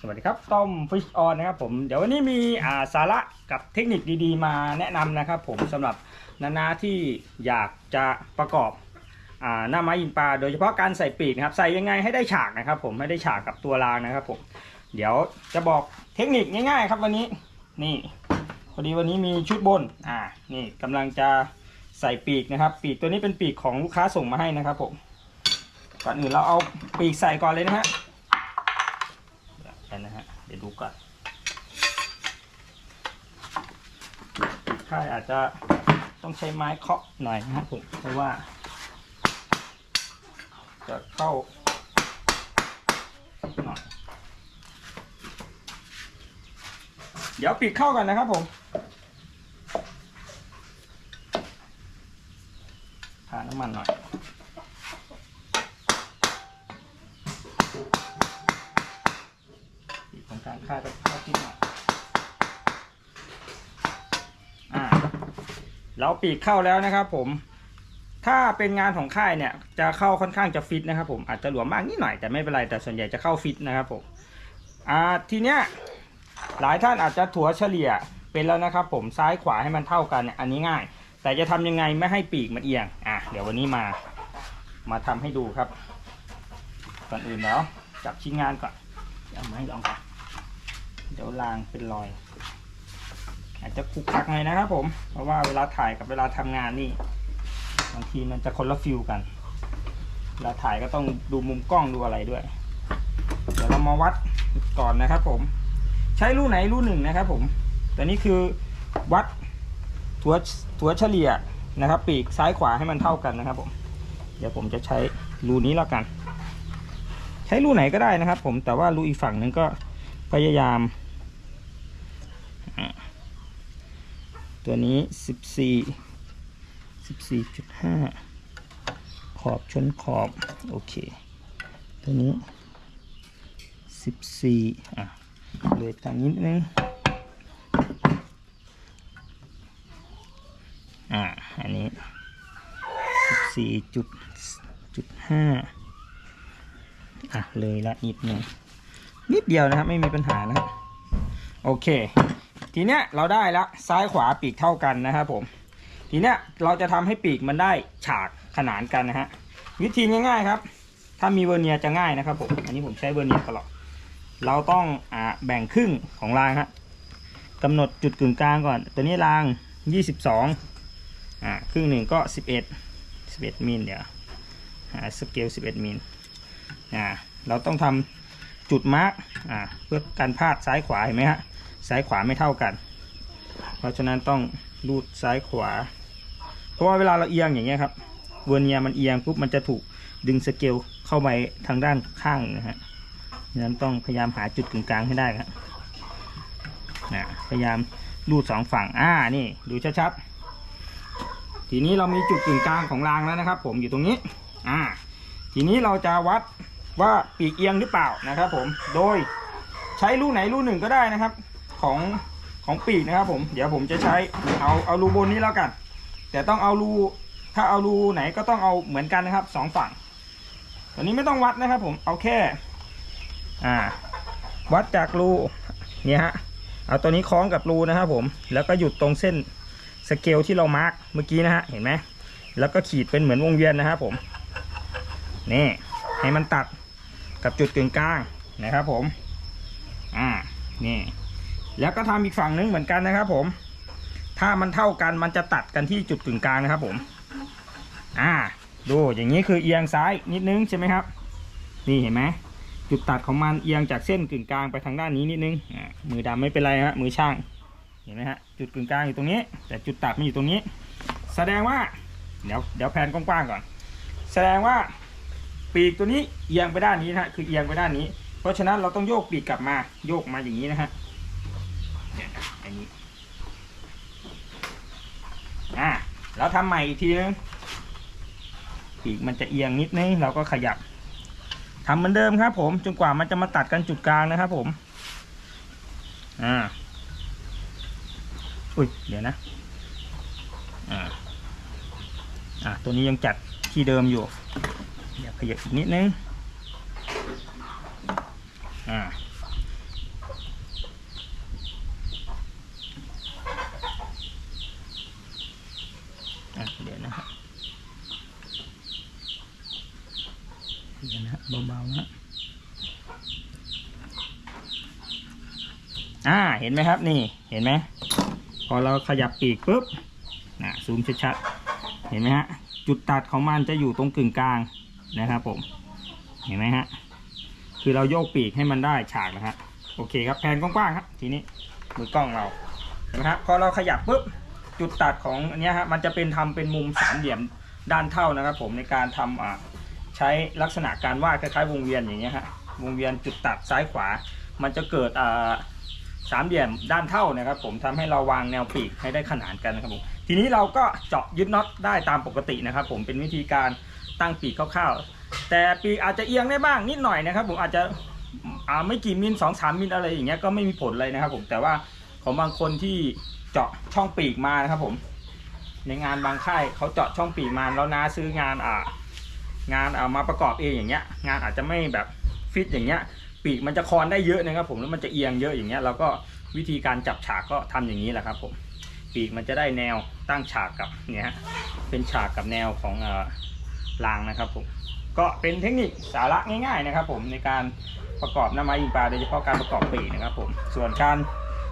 สวัสดีครับ ต้มฟิชออนนะครับผมเดี๋ยววันนี้มีอ่าสาระกับเทคนิคดีๆ มาแนะนำนะครับผมสำหรับนานาที่อยากจะประกอบอ่าหน้าไม้ยิงปลา โดยเฉพาะการใส่ปีกนะครับใส่ยังไงให้ได้ฉากนะครับผมให้ได้ฉากกับตัวรางนะครับผมเดี๋ยวจะบอกเทคนิคง่ายๆ ครับวันนี้นี่พอดีวันนี้มีชุดบนอ่านี่กำลังจะใส่ปีกนะครับ ปีกตัวนี้เป็นปีกของลูกค้าส่งมาให้นะครับผมก่อนอื่นเราเอาปีกใส่ก่อนเลยนะฮะ ดูก่อนค่ายอาจจะต้องใช้ไม้เคาะหน่อยนะครับผมเพราะว่า จะเข้าหน่อยเดี๋ยวปิดเข้ากันนะครับผม ทาน้ำมันหน่อย ปีกของทางค่ายก็เข้าที่หน่อยอ่า เราปีกเข้าแล้วนะครับ ผมถ้าเป็นงานของค่ายเนี่ยจะเข้าค่อนข้างจะฟิตนะครับ ผมอาจจะหลวมบ้างนิดหน่อยแต่ไม่เป็นไรแต่ส่วนใหญ่จะเข้าฟิตนะครับผมอ่าทีเนี้ยหลายท่านอาจจะถัวเฉลี่ยเป็นแล้วนะครับ ผมซ้ายขวาให้มันเท่ากันเนี่ยอันนี้ง่าย แต่จะทำยังไงไม่ให้ปีกมันเอียงอะเดี๋ยววันนี้มามาทำให้ดูครับก่อนอื่นแล้วจับชิ้นงานก่อนเอาไม้ลองก่อนเดี๋ยวรางเป็นรอย อาจจะคุกคักหน่อยนะครับผมเพราะว่าเวลาถ่ายกับเวลาทำงานนี่บางทีมันจะคนละฟิลกันเวลาถ่ายก็ต้องดูมุมกล้องดูอะไรด้วย เดี๋ยวเรามาวัดก่อนนะครับผม ใช้รูไหนรูหนึ่งนะครับผมแต่นี่คือวัดถัวถัวเฉลี่ยนะครับ ปีกซ้ายขวาให้มันเท่ากันนะครับ ผม เดี๋ยวผมจะใช้รูนี้แล้วกัน ใช้รูไหนก็ได้นะครับ ผมแต่ว่ารูอีกฝั่งหนึ่งก็พยายามอะ ตัวนี้สิบสี่สิบสี่จุดห้าขอบชนขอบ โอเค ตัวนี้สิบสี่อะเลยทางนิดนึงอ่าอันนี้สิบสี่จุดจุดห้าอะเลยละนิดนึงนิดเดียวนะครับ ไม่มีปัญหานะ โอเค ทีเนี้ยเราได้ละซ้ายขวาปีกเท่ากันนะครับผม ทีเนี้ยเราจะทำให้ปีกมันได้ฉากขนานกันนะฮะวิธีง่ายๆครับ ถ้ามีเวอร์เนียจะง่ายนะครับผมอันนี้ผมใช้เวอร์เนียตลอดเราต้องอ่าแบ่งครึ่งของรางฮะกำหนดจุดกึ่งกลางก่อน ตัวนี้ราง 22อ่าครึ่งหนึ่งก็ 11 11มิลเดี๋ยวหาสเกล 11มิลอ่าเราต้องทำจุดมาร์กอ่าเพื่อการพลาดซ้ายขวาเห็นไหมฮะ ซ้ายขวาไม่เท่ากัน เพราะฉะนั้นต้องรูดซ้ายขวา เพราะว่าเวลาเราเอียงอย่างเงี้ยครับเวอร์เนียร์มันเอียงปุ๊บมันจะถูกดึงสเกลเข้าไปทางด้านข้างนะฮะฉะนั้นต้องพยายามหาจุดกึ่งกลางให้ได้ครับนะพยายามรูดสองฝั่งอ่านี่ดูชัดๆ ทีนี้เรามีจุดกึ่งกลางของรางแล้วนะครับ ผมอยู่ตรงนี้อ่าทีนี้เราจะวัดว่าปีกเอียงหรือเปล่านะครับ ผมโดยใช้รูไหนรูหนึ่งก็ได้นะครับ ของของปีกนะครับผมเดี๋ยวผมจะใช้เอาเอารูบนนี้แล้วกัน แต่ต้องเอารูถ้าเอารูไหนก็ต้องเอาเหมือนกันนะครับสองฝั่งตัวนี้ไม่ต้องวัดนะครับผมเอาแค่อ่าวัดจากรูเนี่ยฮะเอาตัวนี้คล้องกับรูนะครับผมแล้วก็หยุดตรงเส้นสเกลที่เรามาร์กเมื่อกี้นะฮะเห็นไหมแล้วก็ขีดเป็นเหมือนวงเวียนนะครับผมนี่ให้มันตัดกับจุดกึ่งกลางนะครับผมอ่านี่ แล้วก็ทำอีกฝั่งนึงเหมือนกันนะครับ ผม ถ้ามันเท่ากันมันจะตัดกันที่จุดกึ่งกลางนะครับ ผม อ่า ดูอย่างนี้คือเอียงซ้ายนิดนึงใช่ไหมครับ นี่เห็นไหมจุดตัดของมันเอียงจากเส้นกึ่งกลางไปทางด้านนี้นิดนึงอ่ามือดำไม่เป็นไรฮะมือช่าง เห็นไหมฮะจุดกึ่งกลางอยู่ตรงนี้ แต่จุดตัดมันอยู่ตรงนี้ แสดงว่าเดี๋ยวเดี๋ยวแผนกว้างๆก่อน แสดงว่าปีกตัวนี้เอียงไปด้านนี้นะฮะคือเอียงไปด้านนี้ เพราะฉะนั้นเราต้องโยกปีกกลับมาโยกมาอย่างนี้นะฮะ เนี่ยอย่างนี้อ่าแล้วทำใหม่อีกทีนึงปีกมันจะเอียงนิดนึงเราก็ขยับทำเหมือนเดิมครับ ผมจนกว่ามันจะมาตัดกันจุดกลางนะครับ ผม อ่า อุ้ยเดี๋ยวนะ อ่า อ่าตัวนี้ยังจัดที่เดิมอยู่ เดี๋ยวขยับอีกนิดนึง อ่า เดี๋ยวนะอ่าเห็นไหมครับนี่เห็นไหมพอเราขยับปีกปุ๊บนะซูมชัดๆเห็นไหมฮะจุดตัดของมันจะอยู่ตรงกึ่งกลางนะครับผมเห็นไหมฮะคือเราโยกปีกให้มันได้ฉากนะฮะโอเคครับแผนกว้างๆครับ ทีนี้มือกล้องเราเห็นไหมฮะพอเราขยับปุ๊บจุดตัดของอันเนี้ยฮะมันจะเป็นทำเป็นมุมสามเหลี่ยมด้านเท่านะครับผมในการทำอ่า ใช้ลักษณะการวาดคล้ายๆวงเวียนอย่างเงี้ยฮะวงเวียนจุดตัดซ้ายขวา มันจะเกิดสามเหลี่ยมด้านเท่านะครับ ผมทำให้เราวางแนวปีกให้ได้ขนานกันนะครับผมทีนี้เราก็เจาะยึดน็อตได้ตามปกตินะครับ ผมเป็นวิธีการตั้งปีกคร่าวๆ แต่ปีกอาจจะเอียงได้บ้างนิดหน่อยนะครับ ผมอาจจะไม่กี่มิลสองสามมิลอะไรอย่างเงี้ยก็ไม่มีผลเลยนะครับ ผมแต่ว่าของบางคนที่เจาะช่องปีกมานะครับผม ในงานบางค่ายเขาเจาะช่องปีกมาแล้วนาซื้องานอ่า งานเอามาประกอบเองอย่างเงี้ย งานอาจจะไม่แบบฟิตอย่างเงี้ย ปีกมันจะคอนได้เยอะนะครับผมแล้วมันจะเอียงเยอะอย่างเงี้ยเราก็วิธีการจับฉากก็ทำอย่างนี้แหละครับ ผมปีกมันจะได้แนวตั้งฉากกับเนี่ยเป็นฉากกับแนวของเออรางนะครับผมก็เป็นเทคนิคสาระง่ายๆนะครับ ผมในการประกอบหน้าไม้ยิงปลาโดยเฉพาะการประกอบปีกนะครับ ผมส่วนการ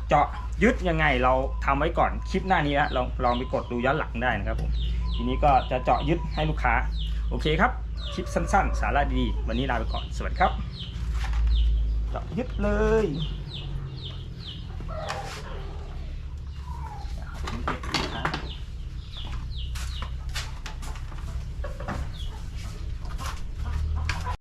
เจาะยึดยังไงเราทำไว้ก่อนคลิปหน้านี้ละลองลองไปกดดูย้อนหลังได้นะครับผมทีนี้ก็จะเจาะยึดให้ลูกค้า โอเคครับ คลิปสั้นๆ สาระดีๆ วันนี้ลาไปก่อน สวัสดีครับจับยึดเลย